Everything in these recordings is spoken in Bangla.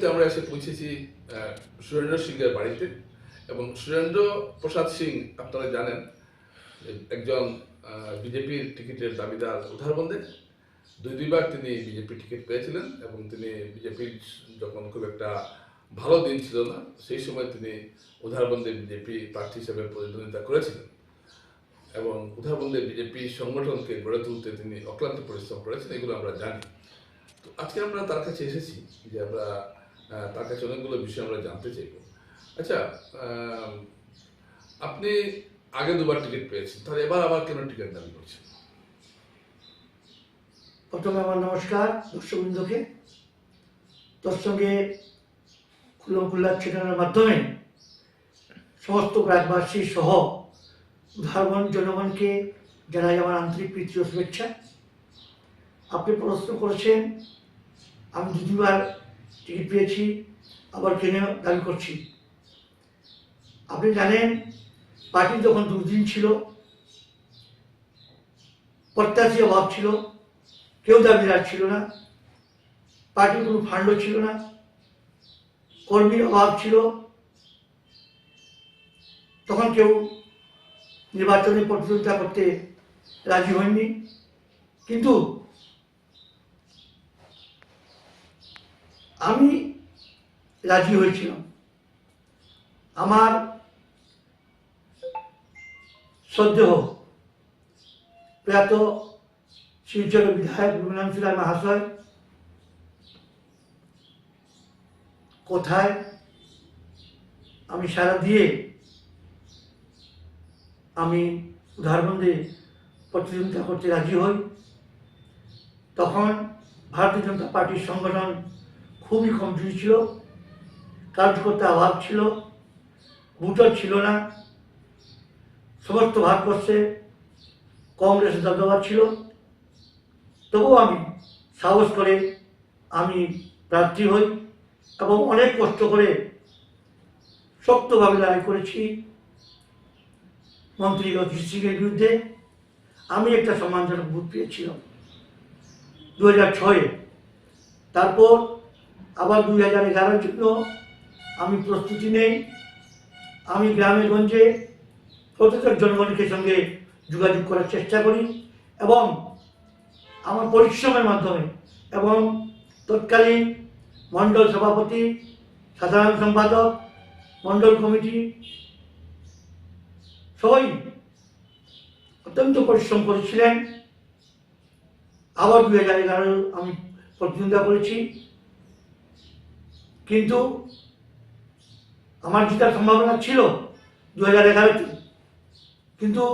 মুহূর্তে আমরা এসে পৌঁছেছি সুরেন্দ্র সিংয়ের বাড়িতে। এবং সুরেন্দ্র প্রসাদ সিং, আপনারা জানেন একজন বিজেপির টিকিটের দাবিদার উদাহরণে দুই, দুইবার তিনি বিজেপি টিকিট পেয়েছিলেন এবং তিনি বিজেপির যখন খুব একটা ভালো দিন ছিল না, সেই সময় তিনি উদাহরণে বিজেপি প্রার্থী হিসেবে প্রতিদ্বন্দ্বিতা করেছিলেন। এবং উদাহরণে বিজেপি সংগঠনকে গড়ে তুলতে তিনি অক্লান্ত পরিশ্রম করেছেন, এগুলো আমরা জানি। তো আজকে আমরা তার কাছে এসেছি যে আমরা তার কাছে অনেকগুলো বিষয় আমরা জানতে চাইব। আচ্ছা আপনি আগে দুবার টিকিট পেয়েছেন, তাহলে এবার আবার কেন টিকিট দাবি করছেন? প্রথমে আমার নমস্কার দর্শকবৃন্দকে। তোর সঙ্গে খুল্লম খুল্লার ঠিকানার মাধ্যমে সমস্ত গ্রামবাসী সহ উদাহরণ জনগণকে জানাই আমার আন্তরিক প্রীতি ও শুভেচ্ছা। আপনি প্রশ্ন করেছেন, আমি দু দুবার টিকিট পেয়েছি, আবার কেন দাবি করছি। আপনি জানেন, পার্টি যখন দুদিন ছিল, প্রত্যাশী অভাব ছিল, কেউ দাবিদার ছিল না পার্টির কোনো ফান্ডও ছিল না, কর্মীর অভাব ছিল। তখন কেউ নির্বাচনে প্রতিযোগিতা করতে রাজি হয়নি। কিন্তু আমি রাজি হয়েছিলাম। আমার শ্রদ্ধেয় প্রয়াত শিলচর বিধায়ক রঘুনাথ সিলার মহাশয়, কোথায় আমি সারা দিয়ে আমি উদাহরণে প্রতিযোগিতা করতে রাজি হই? তখন ভারতীয় জনতা পার্টির সংগঠন খুবই কমজোরি ছিল, কাজ করতে অভাব ছিল ভোটার ছিল না, সমস্ত ভারতবর্ষে কংগ্রেসের দলদাবার ছিল। তবুও আমি সাহস করে আমি প্রার্থী হই এবং অনেক কষ্ট করে শক্তভাবে লড়াই করেছি। মন্ত্রী অজিত সিংয়ের বিরুদ্ধে আমি একটা সম্মানজনক ভোট পেয়েছিলাম। দু হাজার ছয়ে। তারপর আবার দুই হাজার এগারো জন্য আমি প্রস্তুতি নেই। আমি গ্রামে গঞ্জে প্রত্যেক জনগণকে সঙ্গে যোগাযোগ করার চেষ্টা করি এবং আমার পরিশ্রমের মাধ্যমে এবং তৎকালীন মণ্ডল সভাপতি, সাধারণ সম্পাদক, মণ্ডল কমিটি সবাই অত্যন্ত পরিশ্রম করেছিলেন। আবার দু হাজার এগারো আমি প্রতিদ্বন্দ্বিতা করেছি। কিন্তু আমার জেতার সম্ভাবনা ছিল দু হাজার এগারোতে। কিন্তু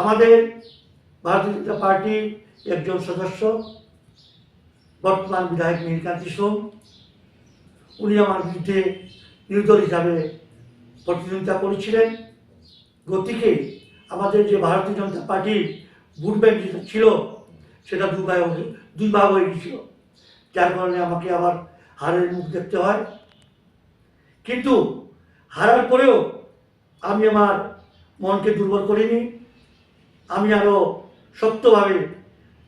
আমাদের ভারতীয় জনতা পার্টির একজন সদস্য, বর্তমান বিধায়ক নীলকান্তি সোম, উনি আমার বিরুদ্ধে নির্দল হিসাবে প্রতিদ্বন্দ্বিতা করেছিলেন। গতিকে আমাদের যে ভারতীয় জনতা পার্টির ভোট ব্যাংক ছিল, সেটা দুই ভাগ, দুই হয়ে গেছিল যার কারণে আমাকে আবার হারের মুখ দেখতে হয়। কিন্তু হারার পরেও আমি আমার মনকে দুর্বল করিনি। আমি আরও শক্তভাবে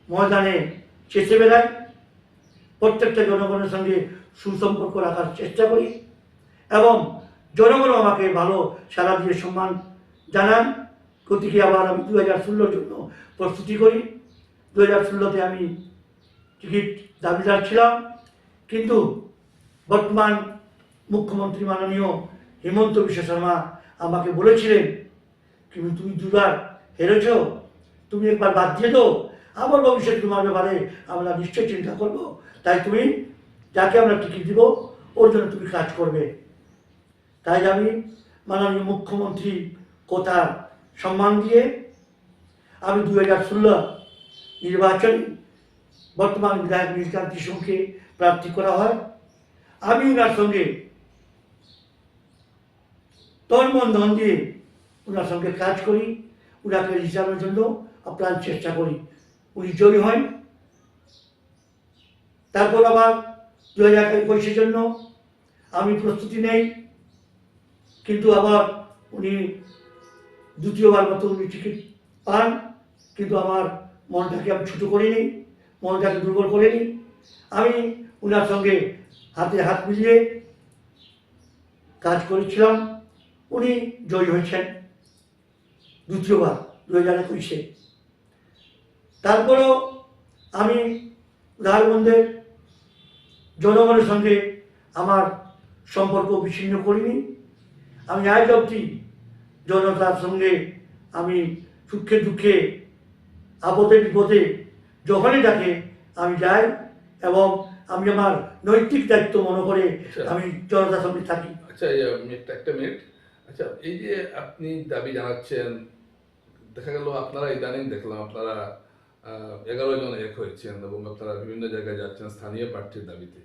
ময়দানে চেষে বেড়াই। প্রত্যেকটা জনগণের সঙ্গে সুসম্পর্ক রাখার চেষ্টা করি এবং জনগণও আমাকে ভালো সারা দিয়ে সম্মান জানান। গতিকে আবার আমি দু হাজার ষোলোর জন্য প্রস্তুতি করি। দু হাজার ষোলোতে আমি টিকিট দাবিদার ছিলাম। কিন্তু বর্তমান মুখ্যমন্ত্রী মাননীয় হিমন্ত বিশ্ব শর্মা আমাকে বলেছিলেন কিন্তু তুমি দুবার হেরেছ, তুমি একবার বাদ দিয়ে দাও আবার ভবিষ্যৎ তোমার ব্যাপারে আমরা নিশ্চয়ই চিন্তা করব, তাই তুমি যাকে আমরা টিকিট দিব, ওর জন্য তুমি কাজ করবে। তাই আমি মাননীয় মুখ্যমন্ত্রী কথা সম্মান দিয়ে আমি দু হাজার ষোলো নির্বাচনে বর্তমান বিধায়ক নীলকান্তি সোমকে প্রার্থী করা হয়। আমি ওনার সঙ্গে তন মন ধন দিয়ে ওনার সঙ্গে কাজ করি ওনাকে রিজার্ভের জন্য আপ্রাণ চেষ্টা করি। উনি জয়ী হন। তারপর আবার দু হাজার একুশের জন্য আমি প্রস্তুতি নেই, কিন্তু আবার উনি দ্বিতীয়বার মতো উনি টিকিট পান, কিন্তু আমার মনটাকে আমি ছোটো করিনি, মনটাকে দুর্বল করিনি। আমি ওনার সঙ্গে হাতে হাত মিলিয়ে কাজ করেছিলাম। উনি জয়ী হয়েছেন। দ্বিতীয়বার দু হাজার একুশে। তারপরেও আমি উদাহরণদের জনগণের সঙ্গে আমার সম্পর্ক বিচ্ছিন্ন করিনি। আমি আজ অবধি জনতার সঙ্গে আমি সুখে দুঃখে, আপদে বিপদে, যখনই ডাকে আমি যাই এবং আমি আমার নৈতিক দায়িত্ব মনে করে আমি জনতার সঙ্গে থাকি। আচ্ছা একটা মিনিট। আচ্ছা এই যে আপনি দাবি জানাচ্ছেন দেখা গেল আপনারা ইদানিং দেখলাম আপনারা এগারো জন এক হয়েছেন এবং আপনারা বিভিন্ন জায়গায় যাচ্ছেন স্থানীয় প্রার্থীর দাবিতে।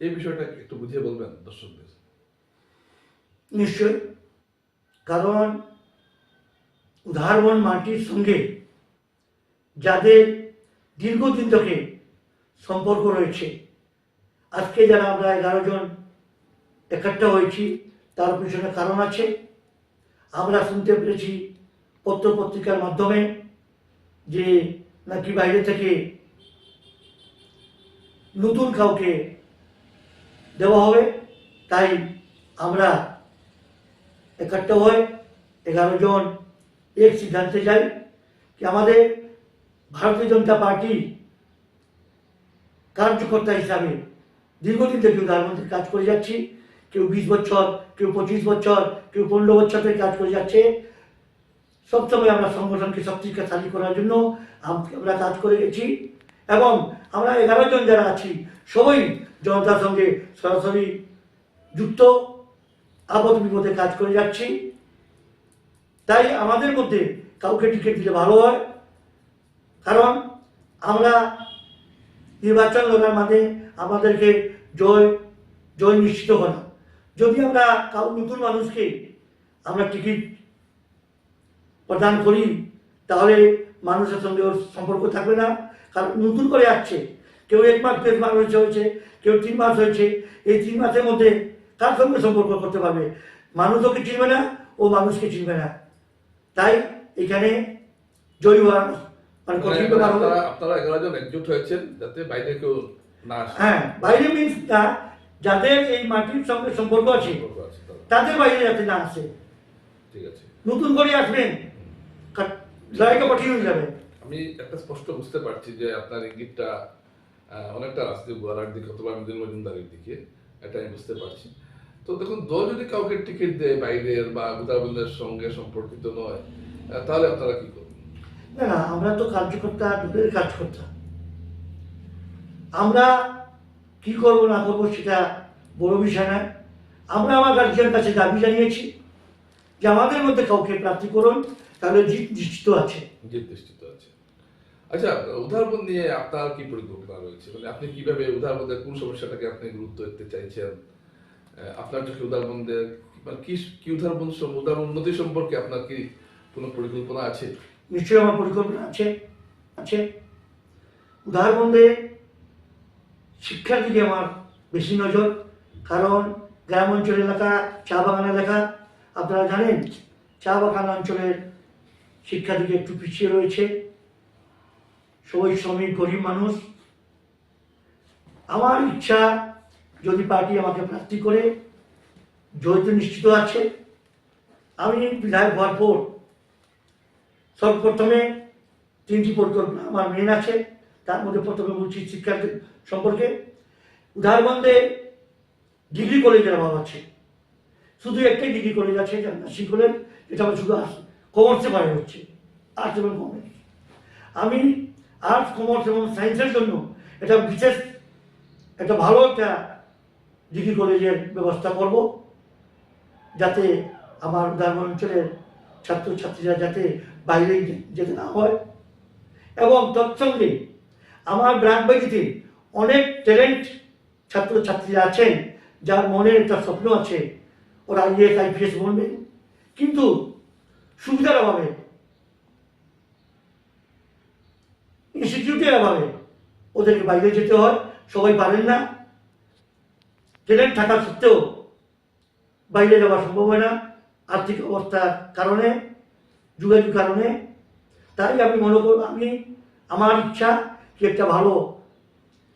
এই বিষয়টা একটু বুঝিয়ে বলবেন দর্শকদের? নিশ্চয় কারণ উদাহরণ মাটির সঙ্গে যাদের দীর্ঘদিন থেকে সম্পর্ক রয়েছে আজকে যারা আমরা এগারো জন একটা হয়েছি, তার পিছনে কারণ আছে। আমরা শুনতে পেরেছি পত্র পত্রিকার মাধ্যমে যে নাকি বাইরে থেকে নতুন কাউকে দেওয়া হবে, তাই আমরা একাট্টা হয়ে এগারো জন এক সিদ্ধান্তে যাই কি আমাদের ভারতীয় জনতা পার্টি কার্যকর্তা হিসাবে দীর্ঘদিন থেকে প্রধানমন্ত্রী কাজ করে যাচ্ছি, কেউ বিশ বছর, কেউ পঁচিশ বছর, কেউ পনেরো বছর থেকে কাজ করে যাচ্ছে। সবসময় আমরা সংগঠনকে শক্তিশালী করার জন্য আমরা কাজ করে গেছি। এবং আমরা এগারো জন যারা আছি, সবাই জনতার সঙ্গে সরাসরি যুক্ত, আপদ বিপদে কাজ করে যাচ্ছি। তাই আমাদের মধ্যে কাউকে টিকিট দিলে ভালো হয়। কারণ আমরা নির্বাচন লড়ার মানে আমাদেরকে জয় জয় নিশ্চিত করা। যদি আমরা কাউ নতুন মানুষকে আমরা টিকিট প্রদান করি তাহলে মানুষের সঙ্গে ওর সম্পর্ক থাকবে না। কারণ নতুন করে আসছে। কেউ এক মাস দেড় মাস হয়েছে হয়েছে কেউ তিন মাস হয়েছে। এই তিন মাসের মধ্যে কার সঙ্গে সম্পর্ক করতে পারবে? মানুষ ওকে চিনবে না ও মানুষকে চিনবে না। তাই এখানে জয়ী হওয়া মানে কঠিন ব্যাপার আপনারা এগারো জন একজুট হয়েছেন যাতে বাইরে কেউ হ্যাঁ বাইরে মিন্স না যাদের এই মাটির সঙ্গে সম্পর্ক আছে তাদের বাইরে যাতে না আসে। ঠিক আছে। নতুন করে আসবেন লড়াইটা কঠিন হয়ে যাবে। আমি একটা স্পষ্ট বুঝতে পারছি যে আপনার ইঙ্গিতটা অনেকটা রাজদীপ গোয়ালার দিকে অথবা মিদুল মজুমদারের দিকে এটা আমি বুঝতে পারছি। তো দেখুন দল যদি কাউকে টিকিট দেয় বাইরের বা গুদাবন্দের সঙ্গে সম্পর্কিত নয় তাহলে আপনারা কি করবেন? না না আমরা তো কার্যকর্তা দূরের কাজকর্তা আমরা কি করব না করব সেটা বড় বিষয় নয়। আমরা আমার গার্জিয়ান কাছে দাবি জানিয়েছি যে আমাদের মধ্যে কাউকে প্রার্থী করুন তাহলে জিত নিশ্চিত আছে। জিত নিশ্চিত আছে। আচ্ছা উদাহরণ নিয়ে আপনার কি পরিকল্পনা রয়েছে? মানে আপনি কীভাবে উদাহরণের কোন সমস্যাটাকে আপনি গুরুত্ব দিতে চাইছেন? আপনার চোখে উদাহরণদের মানে কি কি উদাহরণ উদাহরণ উন্নতি সম্পর্কে আপনার কি কোনো পরিকল্পনা আছে? নিশ্চয়ই আমার পরিকল্পনা আছে আছে। উদাহরণে শিক্ষার দিকে আমার বেশি নজর, কারণ গ্রাম অঞ্চল এলাকা, চা বাগান এলাকা, আপনারা জানেন, চা বাগান অঞ্চলের শিক্ষা দিকে একটু পিছিয়ে রয়েছে। সবাই শ্রমিক, গরিব মানুষ। আমার ইচ্ছা, যদি পার্টি আমাকে প্রার্থী করে জয় তো নিশ্চিত আছে। আমি বিধায়ক হওয়ার পর সর্বপ্রথমে তিনটি পরিকল্পনা আমার মেন আছে। তার মধ্যে প্রথমে বলছি শিক্ষার সম্পর্কে। উদাহরণে ডিগ্রি কলেজের অভাব আছে। শুধু একটাই ডিগ্রি কলেজ আছে নার্সিং কলেজ এটা আমার শুধু কমার্সে পারে হচ্ছে, আর্টস এবং কমার্স। আমি আর্টস, কমার্স এবং সায়েন্সের জন্য এটা বিশেষ, একটা ভালো একটা ডিগ্রি কলেজের ব্যবস্থা করব, যাতে আমার গ্রাম অঞ্চলের ছাত্রছাত্রীরা যাতে বাইরে যেতে না হয়, এবং তৎসঙ্গে আমার ব্রাকবাড়িতে অনেক ট্যালেন্ট ছাত্রছাত্রীরা আছেন, যার মনে একটা স্বপ্ন আছে, ওরা আইএস আইপিএস বলবেন কিন্তু সুবিধার অভাবে ইনস্টিটিউটের অভাবে ওদেরকে বাইরে যেতে হয়, সবাই পারেন না। ট্যালেন্ট থাকা সত্ত্বেও বাইরে যাওয়া সম্ভব হয় না, আর্থিক অবস্থার কারণে যুগের কারণে। তাই আমি মনে করব আমি, আমার ইচ্ছা কি একটা ভালো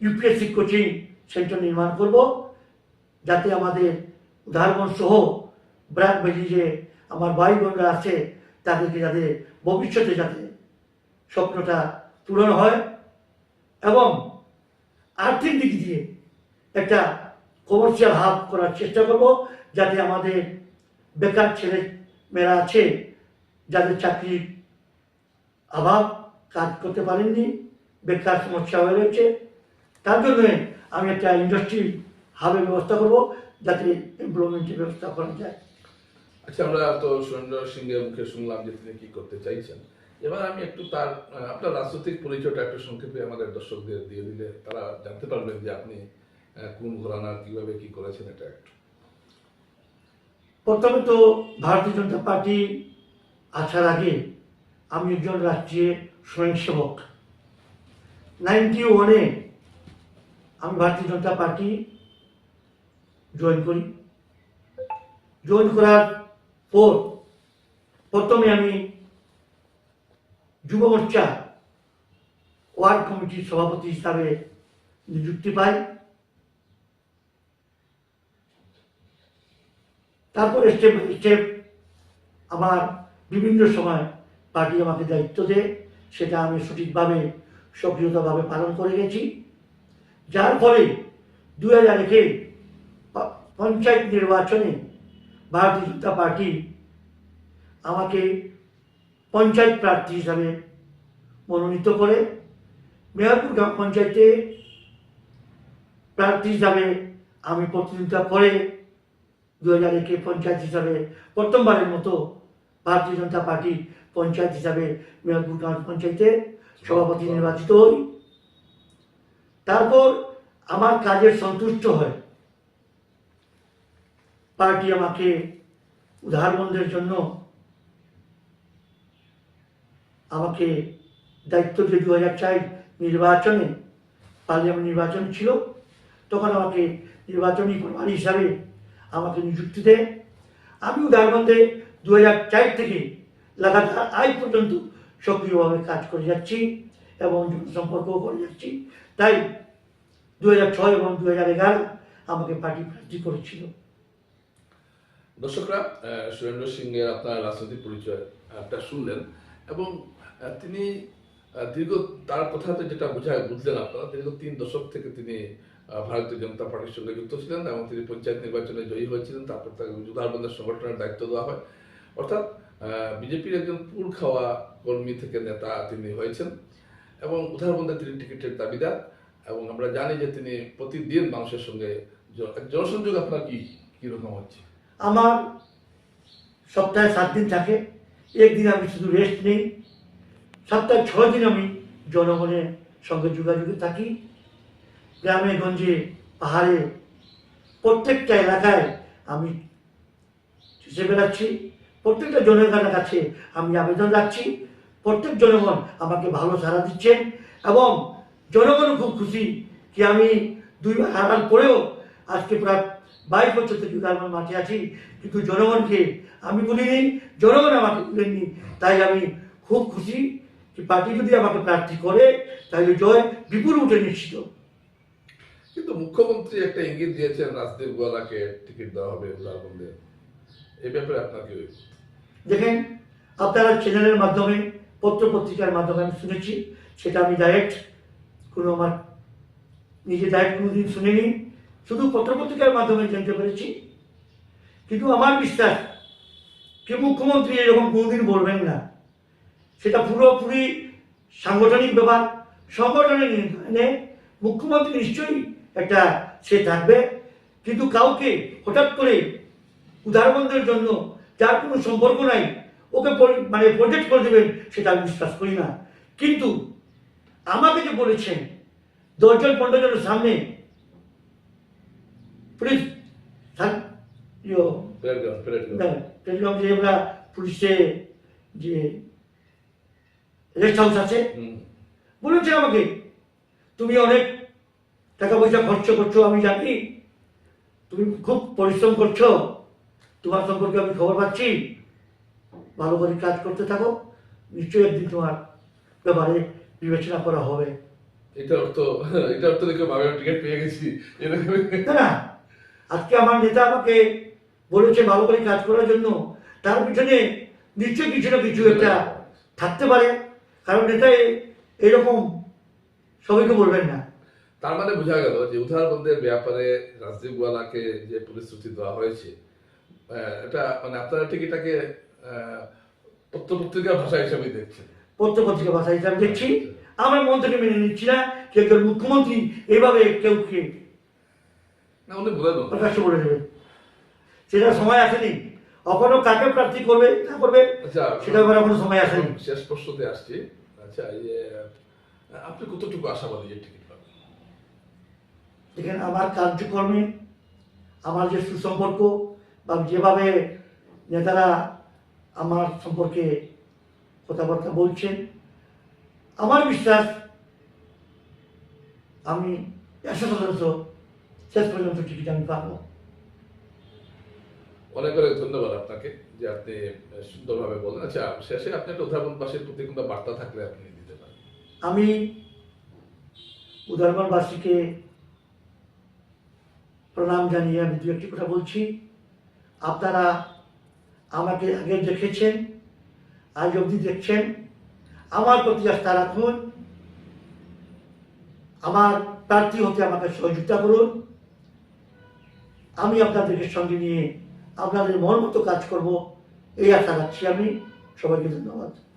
ইউপিএসসি কোচিং সেন্টার নির্মাণ করব, যাতে আমাদের উদাহরণ সহ ব্র্যাক বেজি যে আমার ভাই বোনরা আছে, তাদেরকে যাতে ভবিষ্যতে যাতে স্বপ্নটা পূরণ হয় এবং আর্থিক দিক দিয়ে একটা কমার্শিয়াল হাব করার চেষ্টা করব, যাতে আমাদের বেকার ছেলে মেয়েরা আছে, যাদের চাকরির অভাব কাজ করতে পারেননি। বেকার সমস্যা হয়ে রয়েছে। তার জন্যে আমি একটা ইন্ডাস্ট্রি হাবের ব্যবস্থা করব যাতে এমপ্লয়মেন্টের ব্যবস্থা করা যায়। আচ্ছা আমরা তো সুরেন্দ্র সিংহের মুখে শুনলাম যে তিনি কি করতে চাইছেন। এবার আমি একটু তার আপনার রাজনৈতিক পরিচয়টা একটু সংক্ষেপে আমাদের দর্শকদের দিয়ে দিলে তারা জানতে পারবেন যে আপনি কোন ঘোরানা কীভাবে কি করেছেন এটা একটু। প্রথমে তো ভারতীয় জনতা পার্টি আসার আগে আমি একজন রাষ্ট্রীয় স্বয়ংসেবক। নাইনটি ওয়ানে আমি ভারতীয় জনতা পার্টি জয়েন করি। জয়েন করার পর প্রথমে আমি যুব মোর্চা ওয়ার্ড কমিটির সভাপতি হিসাবে নিযুক্তি পাই। তারপর স্টেপ স্টেপ আমার বিভিন্ন সময় পার্টি আমাকে দায়িত্ব দেয়, সেটা আমি সঠিকভাবে সক্রিয়তাভাবে পালন করে গেছি। যার ফলে দু হাজার একে পঞ্চায়েত নির্বাচনে ভারতীয় জনতা পার্টি আমাকে পঞ্চায়েত প্রার্থী হিসাবে মনোনীত করে। মেয়রপুর গ্রাম পঞ্চায়েতে প্রার্থী হিসাবে আমি প্রতিনিধিত্ব করে দু হাজার একে পঞ্চায়েত হিসাবে প্রথমবারের মতো ভারতীয় জনতা পার্টি পঞ্চায়েত হিসাবে মেয়রপুর গ্রাম পঞ্চায়েতে সভাপতি নির্বাচিত হই। তারপর আমার কাজের সন্তুষ্ট হয়। পার্টি আমাকে উদাহরণদের জন্য আমাকে দায়িত্ব দিয়ে দু হাজার চার নির্বাচনে, পার্লামেন্ট নির্বাচন ছিল, তখন আমাকে নির্বাচনী প্রভারী হিসাবে আমাকে নিযুক্তি দেয়। আমি উদাহরণে দু হাজার চার থেকে লাগাতার আজ পর্যন্ত সক্রিয়ভাবে কাজ করে যাচ্ছি এবং জনসম্পর্কও করে যাচ্ছি। তাই দু ছয় এবং দু এগারো আমাকে পার্টি প্রার্থী করেছিল। দর্শকরা সুরেন্দ্র সিংহের আপনার রাজনৈতিক পরিচয় একটা শুনলেন এবং তিনি দীর্ঘ, তার কথাতে যেটা বোঝায়, বুঝলেন আপনারা, দীর্ঘ তিন দশক থেকে তিনি ভারতীয় জনতা পার্টির সঙ্গে যুক্ত ছিলেন এবং তিনি পঞ্চায়েত নির্বাচনে জয়ী হয়েছিলেন। তারপর তাকে উদারবন্দের সংগঠনের দায়িত্ব দেওয়া হয়। অর্থাৎ বিজেপির একজন পুর খাওয়া কর্মী থেকে নেতা তিনি হয়েছেন এবং উদারবন্দে তিনি টিকিটের দাবিদার এবং আমরা জানি যে তিনি প্রতিদিন মানুষের সঙ্গে জনসংযোগ আপনার কি কীরকম হচ্ছে? আমার সপ্তাহে সাত দিন থাকে, একদিন আমি শুধু রেস্ট নেই, সপ্তাহে ছ দিন আমি জনগণের সঙ্গে যোগাযোগে থাকি। গ্রামে, গঞ্জে, পাহাড়ে, প্রত্যেকটা এলাকায় আমি এসে বেড়াচ্ছি। প্রত্যেকটা জনগণের কাছে আমি আবেদন রাখছি। প্রত্যেক জনগণ আমাকে ভালো সাড়া দিচ্ছেন এবং জনগণ খুব খুশি কি আমি দুইবার হারার পরেও আজকে প্রায় বাইশ বছর থেকে উদাহরণ মাঠে আছি। কিন্তু জনগণকে আমি বলিনি জনগণ আমাকে বলেননি তাই আমি খুব খুশি যে পার্টি যদি আমাকে প্রার্থী করে, তাহলে জয় বিপুল উঠে নিশ্চিত। কিন্তু মুখ্যমন্ত্রী একটা ইঙ্গিত দিয়েছেন, রাজদীপ গোয়ালাকে টিকিট দেওয়া হবে উদাহরণদের এই ব্যাপারে আপনার কি অভিমত? দেখেন, আপনারা চ্যানেলের মাধ্যমে পত্র পত্রিকার মাধ্যমে আমি শুনেছি, সেটা আমি ডাইরেক্ট কোনো আমার নিজে ডাইরেক্ট কোনোদিন শুনিনি। শুধু পত্র পত্রিকার মাধ্যমে জানতে পেরেছি। কিন্তু আমার বিশ্বাস যে মুখ্যমন্ত্রী এরকম কোনোদিন বলবেন না। সেটা পুরোপুরি সাংগঠনিক ব্যাপার, সংগঠনের নিয়ন্ত্রণে মুখ্যমন্ত্রী নিশ্চয়ই একটা সে থাকবে। কিন্তু কাউকে হঠাৎ করে উদাহরণদের জন্য যার কোনো সম্পর্ক নাই ওকে মানে প্রজেক্ট করে দেবেন সেটা আমি বিশ্বাস করি না। কিন্তু আমাকে যে বলেছেন দশজন পনেরো জনের সামনে পুলিশ দেখলাম যে আমরা পুলিশে যে রেস্ট হাউস আছে বলেছে আমাকে তুমি অনেক টাকা পয়সা খরচ করছ আমি জানি। তুমি খুব পরিশ্রম করছ তোমার সম্পর্কে আমি খবর পাচ্ছি। ভালো করে কাজ করতে থাকো। নিশ্চয়ই একদিন তোমার ব্যাপারে বিবেচনা করা হবে। এটা অর্থ এটা অর্থ দেখে ভাবে টিকিট পেয়ে গেছি। না আজকে আমার নেতা আমাকে বলেছে ভালো করে কাজ করার জন্য। তার পিছনে নিশ্চয়ই কিছু না কিছু একটা থাকতে পারে। কারণ নেতা এরকম সবাইকে বলবেন না। তার মানে বোঝা গেল যে উদারবন্দের ব্যাপারে রাজদীপওয়ালাকে যে প্রতিশ্রুতি দেওয়া হয়েছে এটা মানে আপনারা ঠিক এটাকে আহ, পত্রপত্রিকার ভাষা হিসাবে দেখছেন। পত্র পত্রিকা ভাষা হিসাবে দেখছি। আমরা মন থেকে মেনে নিচ্ছি না যে একজন মুখ্যমন্ত্রী এভাবে কেউকে না উনি বলে দেন। প্রকাশ্য বলে দেবেন সেটা সময় আসেনি। এখনও কাকে প্রার্থী করবে না করবে। আচ্ছা সেটা ব্যাপারে এখনও সময় আসেনি। শেষ প্রশ্নতে আসছি। আচ্ছা এই আপনি কতটুকু আশাবাদী যে টিকিট পাবেন? দেখেন আমার কার্যক্রমে আমার যে সুসম্পর্ক বা যেভাবে নেতারা আমার সম্পর্কে কথাবার্তা বলছেন আমার বিশ্বাস আমি একশো শতাংশ শেষ পর্যন্ত টিকিট আমি পাবো। অনেক অনেক ধন্যবাদ আপনাকে যে আপনি সুন্দরভাবে বলেন আচ্ছা শেষে আপনি একটা উদারবনবাসীর প্রতি কোনো বার্তা থাকলে আপনি দিতে পারেন। আমি উদারবনবাসীকে প্রণাম জানিয়ে আমি দু একটি কথা বলছি। আপনারা আমাকে আগে দেখেছেন, আজ অবধি দেখছেন। আমার প্রতি আস্থা রাখুন। আমার প্রার্থী হতে আমাকে সহযোগিতা করুন। আমি আপনাদেরকে সঙ্গে নিয়ে আপনাদের মন মতো কাজ করব, এই আশা রাখছি আমি। সবাইকে ধন্যবাদ।